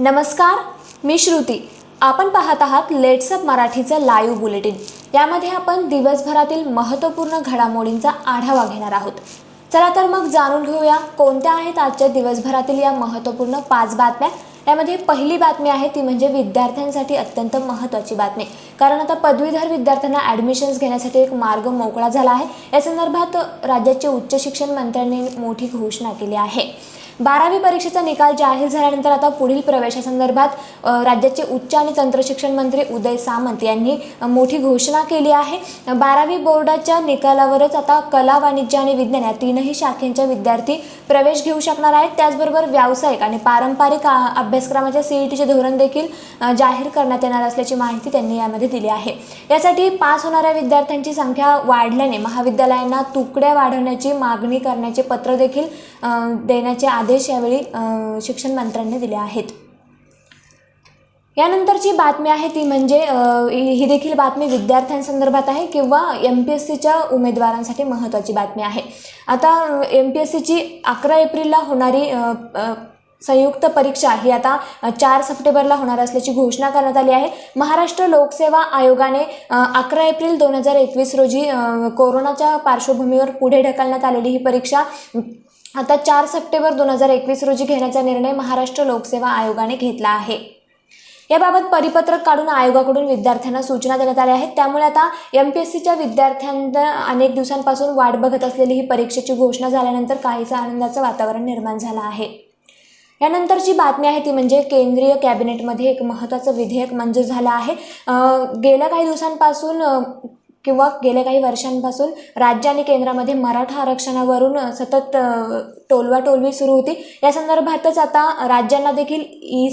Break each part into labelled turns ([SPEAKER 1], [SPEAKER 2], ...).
[SPEAKER 1] नमस्कार मी श्रुती. आपण पाहत आहात लेट्सअप मराठीचं लाईव्ह बुलेटिन यामध्ये आपण दिवसभरातील महत्त्वपूर्ण घडामोडींचा आढावा घेणार आहोत. चला तर मग जाणून घेऊया कोणत्या आहेत आजच्या दिवसभरातील या महत्त्वपूर्ण पाच बातम्या. यामध्ये पहिली बातमी आहे ती म्हणजे विद्यार्थ्यांसाठी अत्यंत महत्त्वाची बातमी. कारण आता पदवीधर विद्यार्थ्यांना ॲडमिशन्स घेण्यासाठी एक मार्ग मोकळा झाला आहे. या संदर्भात राज्याचे उच्च शिक्षण मंत्र्यांनी मोठी घोषणा केली आहे. बारावी परीक्षेचा निकाल जाहीर झाल्यानंतर आता पुढील प्रवेशासंदर्भात राज्याचे उच्च आणि तंत्रशिक्षण मंत्री उदय सामंत यांनी मोठी घोषणा केली आहे. बारावी बोर्डाच्या निकालावरच आता कला वाणिज्य आणि विज्ञान या तीनही शाखेंच्या विद्यार्थी प्रवेश घेऊ शकणार आहेत. त्याचबरोबर व्यावसायिक आणि पारंपरिक अभ्यासक्रमाच्या सीईटीचे धोरण देखील जाहीर करण्यात येणार असल्याची माहिती त्यांनी यामध्ये दिली आहे. यासाठी पास होणाऱ्या विद्यार्थ्यांची संख्या वाढल्याने महाविद्यालयांना तुकड्या वाढवण्याची मागणी करण्याचे पत्र देखील देण्याचे आदेश यावेळी शिक्षण मंत्र्यांनी दिले आहेत. यानंतरची बातमी आहे ती म्हणजे ही देखील बातमी विद्यार्थ्यांसंदर्भात आहे किंवा एम पी एस सीच्या उमेदवारांसाठी महत्त्वाची बातमी आहे. आता एम पी एस सीची अकरा एप्रिलला होणारी संयुक्त परीक्षा ही आता चार सप्टेंबरला होणार असल्याची घोषणा करण्यात आली आहे. महाराष्ट्र लोकसेवा आयोगाने अकरा एप्रिल दोन हजार एकवीस रोजी कोरोनाच्या पार्श्वभूमीवर पुढे ढकलण्यात आलेली ही परीक्षा आता चार सप्टेंबर दोन हजार एकवीस रोजी घेण्याचा निर्णय महाराष्ट्र लोकसेवा आयोगाने घेतला आहे. याबाबत परिपत्रक काढून आयोगाकडून विद्यार्थ्यांना सूचना देण्यात आल्या आहेत. त्यामुळे आता एम पी एस सीच्या विद्यार्थ्यांना अनेक दिवसांपासून वाट बघत असलेली ही परीक्षेची घोषणा झाल्यानंतर काहीसा आनंदाचं वातावरण निर्माण झालं आहे. यानंतरची बातमी आहे ती म्हणजे केंद्रीय कॅबिनेटमध्ये एक महत्त्वाचं विधेयक मंजूर झालं आहे. गेल्या काही दिवसांपासून किंवा गेल्या काही वर्षांपासून राज्य आणि केंद्रामध्ये मराठा आरक्षणावरून सतत टोलवाटोलवी सुरू होती. या संदर्भातच आता राज्यांना देखील E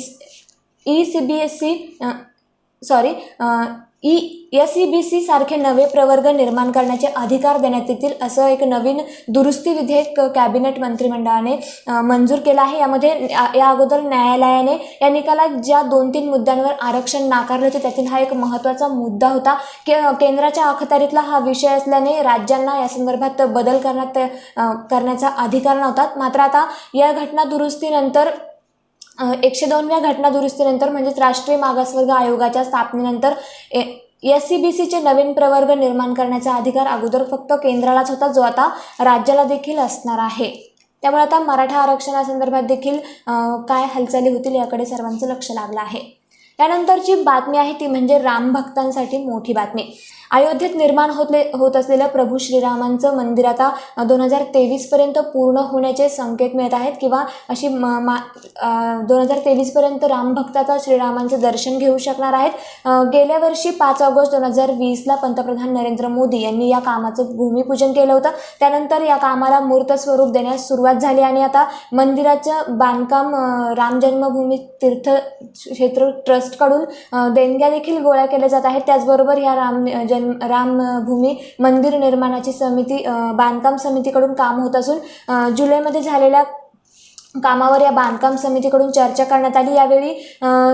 [SPEAKER 1] E C B S C sorry E S C B C सारखे नवे प्रवर्ग निर्माण करण्याचे अधिकार देण्यात येतील असं एक नवीन दुरुस्ती विधेयक कॅबिनेट मंत्रिमंडळाने मंजूर केलं आहे. यामध्ये या अगोदर न्यायालयाने या निकालात ज्या दोन तीन मुद्द्यांवर आरक्षण नाकारले होते त्यातील हा एक महत्त्वाचा मुद्दा होता. के केंद्राच्या अखत्यारीतला हा विषय असल्याने राज्यांना या संदर्भात बदल करण्यात करण्याचा अधिकार नव्हता. मात्र आता या घटना दुरुस्तीनंतर एकशे दोनव्या घटना दुरुस्तीनंतर म्हणजेच राष्ट्रीय मागासवर्ग आयोगाच्या स्थापनेनंतर एस सी बी सीचे नवीन प्रवर्ग निर्माण करण्याचा अधिकार अगोदर फक्त केंद्रालाच होता जो आता राज्याला देखील असणार आहे. त्यामुळे आता मराठा आरक्षणासंदर्भात देखील काय हालचाली होतील याकडे सर्वांचं लक्ष लागलं आहे. त्यानंतरची बातमी आहे ती म्हणजे राम भक्तांसाठी मोठी बातमी. अयोध्येत निर्माण होतले होत असलेलं प्रभू श्रीरामांचं मंदिर आता दोन हजार तेवीसपर्यंत पूर्ण होण्याचे संकेत मिळत आहेत किंवा अशी म मा दोन हजार तेवीसपर्यंत रामभक्ताचा श्रीरामांचं दर्शन घेऊ शकणार आहेत. गेल्या वर्षी पाच ऑगस्ट दोन हजार वीसला पंतप्रधान नरेंद्र मोदी यांनी या कामाचं भूमिपूजन केलं होतं. त्यानंतर या कामाला मूर्त स्वरूप देण्यास सुरुवात झाली आणि आता मंदिराचं बांधकाम राम जन्मभूमी तीर्थ क्षेत्र ट्रस्टकडून देणग्या देखील गोळा केल्या जात आहेत. त्याचबरोबर या राम जन्म रामभूमी मंदिर निर्माणाची समिती बांधकाम समितीकडून काम होत असून जुलैमध्ये झालेल्या कामावर या बांधकाम समितीकडून चर्चा करण्यात आली. यावेळी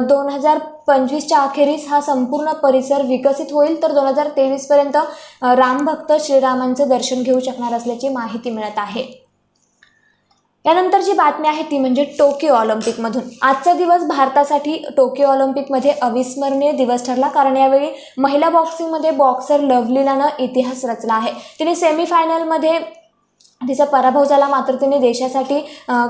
[SPEAKER 1] दोन हजार पंचवीसच्या अखेरीस हा संपूर्ण परिसर विकसित होईल तर दोन हजार तेवीसपर्यंत रामभक्त श्रीरामांचं दर्शन घेऊ शकणार असल्याची माहिती मिळत आहे. यानंतरची बातमी आहे ती म्हणजे टोकियो ऑलिम्पिकमधून. आजचा दिवस भारतासाठी टोकियो ऑलिम्पिकमध्ये अविस्मरणीय दिवस ठरला. कारण यावेळी महिला बॉक्सिंगमध्ये बॉक्सर लवलीलानं इतिहास रचला आहे. तिने सेमीफायनलमध्ये तिचा पराभव झाला. मात्र तिने देशासाठी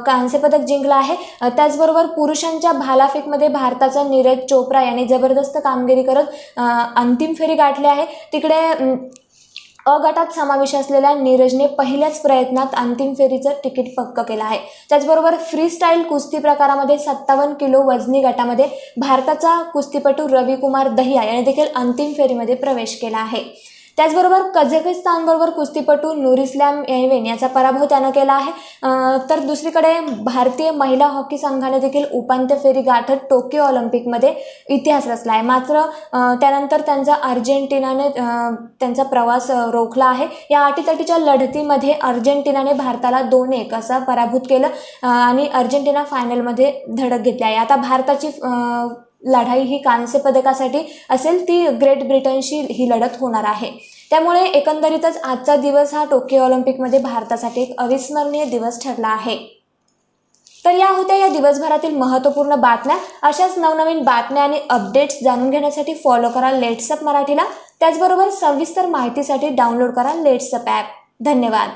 [SPEAKER 1] कांस्यपदक जिंकलं आहे. त्याचबरोबर पुरुषांच्या भालाफेकमध्ये भारताचा नीरज चोप्रा यांनी जबरदस्त कामगिरी करत अंतिम फेरी गाठली आहे. तिकडे अ गटात समावेश असलेल्या नीरजने पहिल्याच प्रयत्नात अंतिम फेरीचं तिकीट पक्क केलं आहे. त्याचबरोबर फ्री स्टाईल कुस्ती प्रकारामध्ये सत्तावन्न किलो वजनी गटामध्ये भारताचा कुस्तीपटू रविकुमार दहिया याने देखील अंतिम फेरीमध्ये प्रवेश केला आहे. त्याचबरोबर कझाकिस्तानबरोबर कुस्तीपटू नुरिस्लॅम एवेन याचा पराभव त्यानं केला आहे. तर दुसरीकडे भारतीय महिला हॉकी संघाने देखील उपांत्य फेरी गाठत टोकियो ऑलिम्पिकमध्ये इतिहास रचला आहे. मात्र त्यानंतर त्यांचा अर्जेंटिनाने त्यांचा प्रवास रोखला आहे. या अटीतटीच्या लढतीमध्ये अर्जेंटिनाने भारताला दोन एक असा पराभूत केलं आणि अर्जेंटिना फायनलमध्ये धडक घेतली आहे. आता भारताची लढाई ही कांस्य पदकासाठी असेल ती ग्रेट ब्रिटनशी ही लढत होणार आहे. त्यामुळे एकंदरीतच आजचा दिवस हा टोकियो ऑलिम्पिकमध्ये भारतासाठी एक अविस्मरणीय दिवस ठरला आहे. तर या होत्या या दिवसभरातील महत्त्वपूर्ण बातम्या. अशाच नवनवीन बातम्या आणि अपडेट्स जाणून घेण्यासाठी फॉलो करा लेट्सअप मराठीला. त्याचबरोबर सविस्तर माहितीसाठी डाउनलोड करा लेट्सअप ॲप. धन्यवाद.